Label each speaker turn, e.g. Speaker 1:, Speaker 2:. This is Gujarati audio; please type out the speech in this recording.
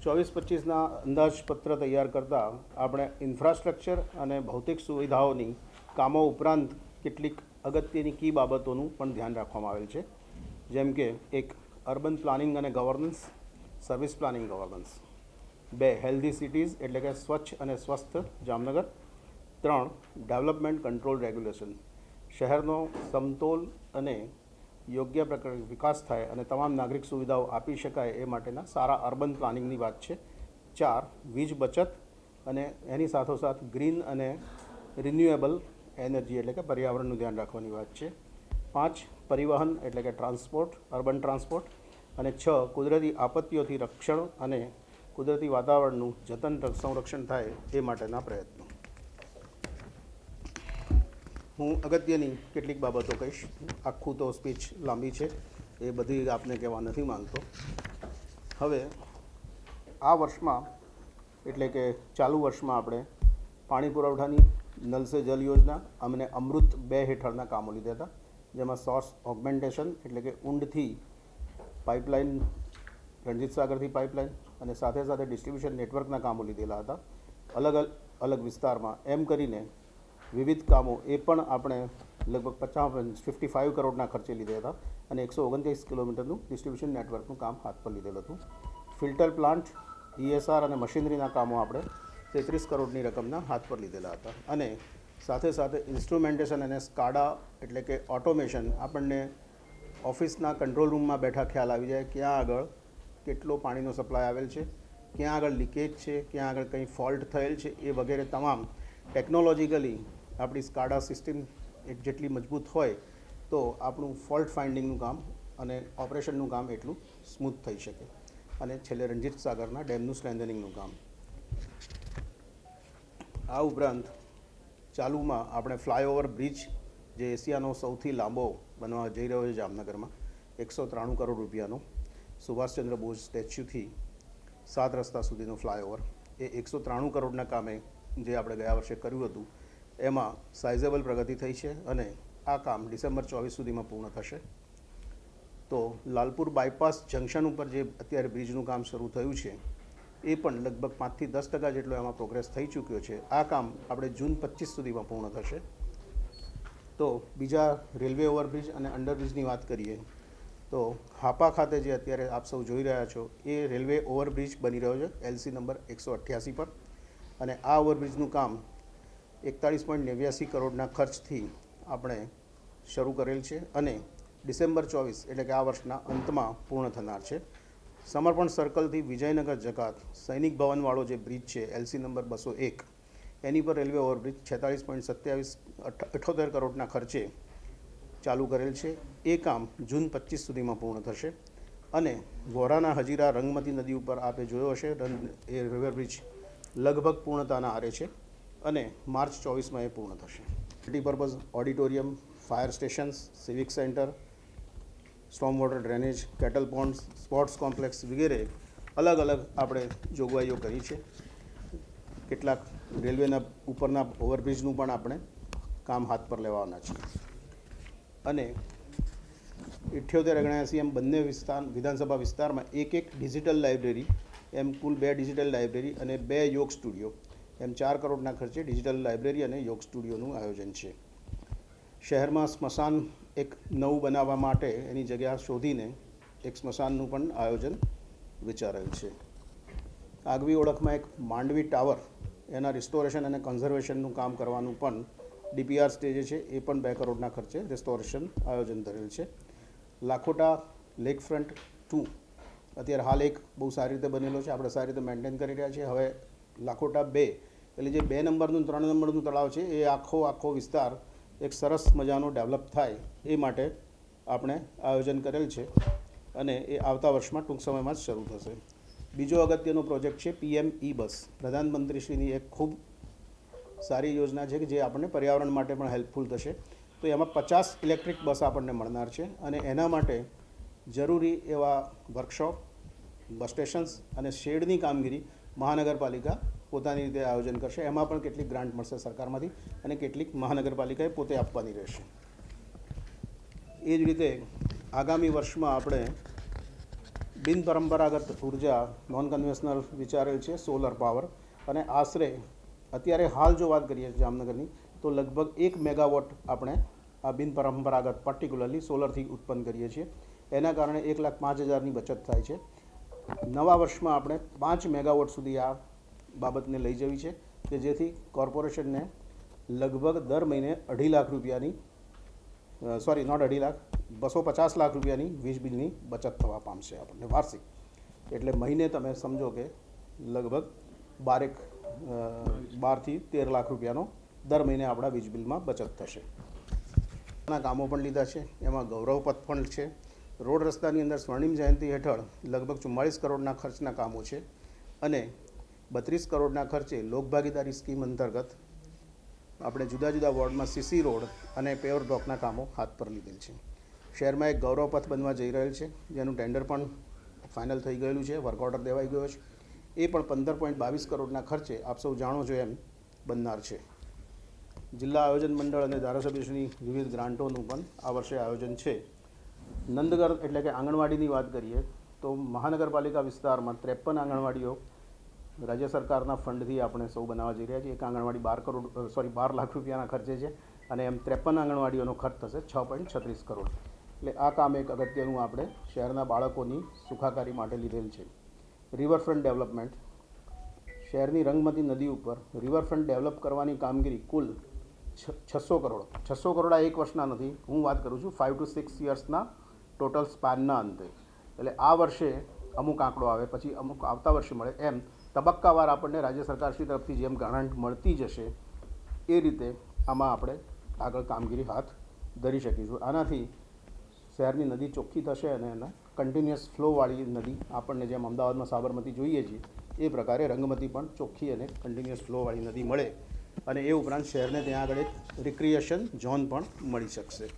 Speaker 1: ચોવીસ પચીસના અંદાજપત્ર તૈયાર કરતાં આપણે ઇન્ફ્રાસ્ટ્રક્ચર અને ભૌતિક સુવિધાઓની કામો ઉપરાંત કેટલીક અગત્યની કી બાબતોનું પણ ધ્યાન રાખવામાં આવેલ છે. જેમ કે એક અર્બન પ્લાનિંગ અને ગવર્નન્સ, સર્વિસ પ્લાનિંગ ગવર્નન્સ. બે, હેલ્ધી સિટીઝ એટલે કે સ્વચ્છ અને સ્વસ્થ જામનગર. ત્રણ, ડેવલપમેન્ટ કંટ્રોલ રેગ્યુલેશન. શહેરનો સમતોલ અને યોગ્ય પ્રકાર વિકાસ થાય અને તમામ નાગરિક સુવિધાઓ આપી શકાય એ માટેના સારા અર્બન પ્લાનિંગની વાત છે. ચાર, વીજ બચત અને એની સાથોસાથ ગ્રીન અને રિન્યુએબલ એનર્જી એટલે કે પર્યાવરણનું ધ્યાન રાખવાની વાત છે. પાંચ, પરિવહન એટલે કે ટ્રાન્સપોર્ટ, અર્બન ટ્રાન્સપોર્ટ. અને છ, કુદરતી આપત્તિઓથી રક્ષણ અને કુદરતી વાતાવરણનું જતન સંરક્ષણ થાય એ માટેના પ્રયત્નો. હું અગત્યની કેટલીક બાબતો કહીશ. આખું તો સ્પીચ લાંબી છે. એ બધી આપને કહેવા નથી માંગતો. હવે, આ વર્ષમાં, એટલે કે ચાલુ વર્ષમાં આપણે પાણી પુરવઠાની નલ સે જલ યોજના અમને અમૃત બે હેઠળના કામો લીધા હતા, જેમાં સોર્સ ઓગમેન્ટેશન એટલે કે ઊંડથી પાઇપલાઇન રણજીત સાગરથી પાઇપલાઇન અને સાથે સાથે ડિસ્ટ્રીબ્યુશન નેટવર્કના કામો લીધેલા હતા. અલગ અલગ વિસ્તારમાં એમ કરીને વિવિધ કામો એ પણ આપણે લગભગ પચાસ ફિફ્ટી ફાઇવ કરોડના ખર્ચે લીધા હતા અને એકસો ઓગણત્રીસ કિલોમીટરનું ડિસ્ટ્રીબ્યુશન નેટવર્કનું કામ હાથ પર લીધેલું હતું. ફિલ્ટર પ્લાન્ટ ઈએસઆર અને મશીનરીના કામો આપણે તેત્રીસ કરોડની રકમના હાથ પર લીધેલા હતા. અને સાથે સાથે ઇન્સ્ટ્રુમેન્ટેશન અને સ્કાડા એટલે કે ઓટોમેશન આપણને ઓફિસના કંટ્રોલ રૂમમાં બેઠા ખ્યાલ આવી જાય ક્યાં આગળ કેટલો પાણીનો સપ્લાય આવેલ છે, ક્યાં આગળ લીકેજ છે, ક્યાં આગળ કંઈ ફોલ્ટ થયેલ છે, એ વગેરે તમામ ટેકનોલોજીકલી આપણી સ્કાડા સિસ્ટમ એક જેટલી મજબૂત હોય તો આપણું ફોલ્ટ ફાઇન્ડિંગનું કામ અને ઓપરેશનનું કામ એટલું સ્મૂથ થઈ શકે. અને છેલ્લે રણજીત સાગરના ડેમનું સ્ટ્રેન્થનિંગનું કામ. આ ઉપરાંત ચાલુમાં આપણે ફ્લાયઓવર બ્રિજ જે એશિયાનો સૌથી લાંબો બનવા જઈ રહ્યો છે જામનગરમાં, એકસો ત્રાણું કરોડ રૂપિયાનો. સુભાષચંદ્ર બોઝ સ્ટેચ્યુથી સાત રસ્તા સુધીનો ફ્લાયઓવર. એ એકસો ત્રાણું કરોડના કામે જે આપણે ગયા વર્ષે કર્યું હતું, એમાં સાઇઝેબલ પ્રગતિ થઈ છે અને આ કામ ડિસેમ્બર ચોવીસ સુધીમાં પૂર્ણ થશે. તો લાલપુર બાયપાસ જંકશન ઉપર જે અત્યારે બ્રિજનું કામ શરૂ થયું છે એ પણ લગભગ પાંચથી દસ ટકા જેટલો એમાં પ્રોગ્રેસ થઈ ચૂક્યો છે. આ કામ આપણે જૂન પચીસ સુધીમાં પૂર્ણ થશે. તો બીજા રેલવે ઓવરબ્રિજ અને અંડરબ્રિજની વાત કરીએ, તો હાપા ખાતે જે અત્યારે આપ સૌ જોઈ રહ્યા છો, એ રેલવે ઓવરબ્રિજ બની રહ્યો છે એલસી નંબર એકસો અઠ્યાસી પર. અને આ ઓવરબ્રિજનું કામ એકતાળીસ પોઈન્ટ નેવ્યાસી કરોડના ખર્ચથી આપણે શરૂ કરેલ છે અને ડિસેમ્બર ચોવીસ એટલે કે આ વર્ષના અંતમાં પૂર્ણ થનાર છે. સમર્પણ સર્કલથી વિજયનગર જકાત, સૈનિક ભવનવાળો જે બ્રિજ છે, એલસી નંબર બસો એક, એની પર રેલવે ઓવરબ્રિજ છેતાળીસ પોઈન્ટ સત્યાવીસ અઠ્ઠોતેર કરોડના ખર્ચે ચાલુ કરેલ છે. એ કામ જૂન પચીસ સુધીમાં પૂર્ણ થશે અને વોરાના હજીરા રંગમતી નદી ઉપર આપે જોયો હશે. રન, એ રિવરબ્રિજ લગભગ પૂર્ણતાના આરે છે અને માર્ચ ચોવીસમાં એ પૂર્ણ થશે. Multipurpose auditorium fire stations civic centre storm water drainage, cattle pond sports complex વગેરે અલગ અલગ આપણે જોગવાઈઓ કરી છે. કેટલાક રેલવેના ઉપરના ઓવરબ્રિજનું પણ આપણે કામ હાથ પર લેવાના છીએ અને ઇઠ્યોતેર ઓગણ્યાસી એમ બંને વિસ્તાર, વિધાનસભા વિસ્તારમાં એક એક ડિજિટલ લાઇબ્રેરી, એમ કુલ બે ડિજિટલ લાઇબ્રેરી અને બે યોગ સ્ટુડિયો. એમ ચાર કરોડના ખર્ચે ડિજિટલ લાઇબ્રેરી અને યોગ સ્ટુડિયોનું આયોજન છે. શહેરમાં સ્મશાન એક નવું બનાવવા માટે એની જગ્યા શોધીને એક સ્મશાનનું પણ આયોજન વિચારાયું છે. આગવી ઓળખમાં એક માંડવી ટાવર, એના રિસ્ટોરેશન અને કન્ઝર્વેશનનું કામ કરવાનું પણ ડીપીઆર સ્ટેજે છે, એ પણ બે કરોડના ખર્ચે રિસ્ટોરેશન આયોજન ધરેલ છે. લાખોટા લેક ફ્રન્ટ ટુ અત્યારે હાલ એક બહુ સારી રીતે બનેલો છે, આપણે સારી રીતે મેન્ટેન કરી રહ્યા છીએ. હવે લાખોટા બે, એટલે જે બે નંબરનું ત્રણ નંબરનું તળાવ છે, એ આખો આખો વિસ્તાર એક સરસ મજાનો ડેવલપ થાય એ માટે આપણે આયોજન કરેલ છે અને એ આવતા વર્ષમાં ટૂંક સમયમાં જ શરૂ થશે. બીજો અગત્યનો પ્રોજેક્ટ છે પીએમ ઈ બસ પ્રધાનમંત્રીશ્રીની એક ખૂબ સારી યોજના છે કે જે આપણને પર્યાવરણ માટે પણ હેલ્પફુલ થશે. તો એમાં પચાસ ઇલેક્ટ્રિક બસ આપણને મળનાર છે અને એના માટે જરૂરી એવા વર્કશોપ, બસ સ્ટેશન્સ અને શેડની કામગીરી મહાનગરપાલિકા પોતાની રીતે આયોજન કરશે. એમાં પણ કેટલીક ગ્રાન્ટ મળશે સરકારમાંથી અને કેટલીક મહાનગરપાલિકાએ પોતે આપવાની રહેશે. એ જ રીતે આગામી વર્ષમાં આપણે બિનપરંપરાગત ઊર્જા નોન કન્વેન્શનલ વિચારેલ છે સોલર પાવર અને આશરે અત્યારે હાલ જો વાત કરીએ જામનગરની, તો લગભગ એક મેગાવોટ આપણે આ બિનપરંપરાગત પર્ટિક્યુલરલી સોલરથી ઉત્પન્ન કરીએ છીએ. એના કારણે એક લાખ પાંચ હજારની બચત થાય છે. નવા વર્ષમાં આપણે પાંચ મેગાવોટ સુધી આ બાબતને લઈ જવી છે કે જેથી કોર્પોરેશનને લગભગ દર મહિને અઢી લાખ રૂપિયાની સોરી નોટ અઢી લાખ, બસો પચાસ લાખ રૂપિયાની વીજ બિલની બચત થવા પામશે આપણને વાર્ષિક. એટલે મહિને તમે સમજો કે લગભગ બારેક બારથી તેર લાખ રૂપિયાનો દર મહિને આપણા વીજ બિલમાં બચત થશે. ના કામો પણ લીધા છે, એમાં ગૌરવપથ પણ છે. રોડ રસ્તાની અંદર સ્વર્ણિમ જયંતિ હેઠળ લગભગ ચુમ્માળીસ કરોડના ખર્ચના કામો છે. અને બત્રીસ કરોડના ખર્ચે લોકભાગીદારી સ્કીમ અંતર્ગત આપણે જુદા જુદા વોર્ડમાં સીસી રોડ અને પેવર બ્લોકના કામો હાથ પર લીધેલ છે. શહેરમાં એક ગૌરવપથ બનવા જઈ રહેલ છે, જેનું ટેન્ડર પણ ફાઇનલ થઈ ગયેલું છે, વર્ક ઓર્ડર દેવાઈ ગયો છે. એ પણ પંદર પોઈન્ટ બાવીસ કરોડના ખર્ચે આપ સૌ જાણો છો એમ બનનાર છે. જિલ્લા આયોજન મંડળ અને ધારાસભ્યશ્રીની વિવિધ ગ્રાન્ટોનું પણ આ વર્ષે આયોજન છે. નંદગર એટલે કે આંગણવાડીની વાત કરીએ તો મહાનગરપાલિકા વિસ્તારમાં ત્રેપન આંગણવાડીઓ રાજ્ય સરકારના ફંડથી આપણે સૌ બનાવવા જઈ રહ્યા છીએ. એક આંગણવાડી બાર કરોડ સોરી બાર લાખ રૂપિયાના ખર્ચે છે અને એમ ત્રેપન આંગણવાડીઓનો ખર્ચ થશે, છ પોઈન્ટ છત્રીસ કરોડ. એટલે આ કામ એક અગત્યનું આપણે શહેરના બાળકોની સુખાકારી માટે લીધેલ છે. રિવરફ્રન્ટ ડેવલપમેન્ટ શહેરની રંગમતી નદી ઉપર રિવરફ્રન્ટ ડેવલપ કરવાની કામગીરી કુલ છસો કરોડ. છસો કરોડ આ એક વર્ષના નથી, હું વાત કરું છું ફાઇવ ટુ સિક્સ યર્સના ટોટલ સ્પાનના અંતે. એટલે આ વર્ષે અમુક આંકડો આવે, પછી અમુક આવતા વર્ષે મળે. એમ તબક્કાવાર આપણને રાજ્ય સરકારશ્રી તરફથી જેમ ગ્રાન્ટ મળતી જશે, એ રીતે આમાં આપણે આગળ કામગીરી હાથ ધરી શકીશું. આનાથી શહેરની નદી ચોખ્ખી થશે અને એના કન્ટિન્યુઅસ ફ્લોવાળી નદી આપણને જેમ અમદાવાદમાં સાબરમતી જોઈએ છીએ, એ પ્રકારે રંગમતી પણ ચોખ્ખી અને કન્ટિન્યુઅસ ફ્લોવાળી નદી મળે. અને એ ઉપરાંત શહેરને ત્યાં આગળ એક રિક્રિએશન ઝોન પણ મળી શકશે.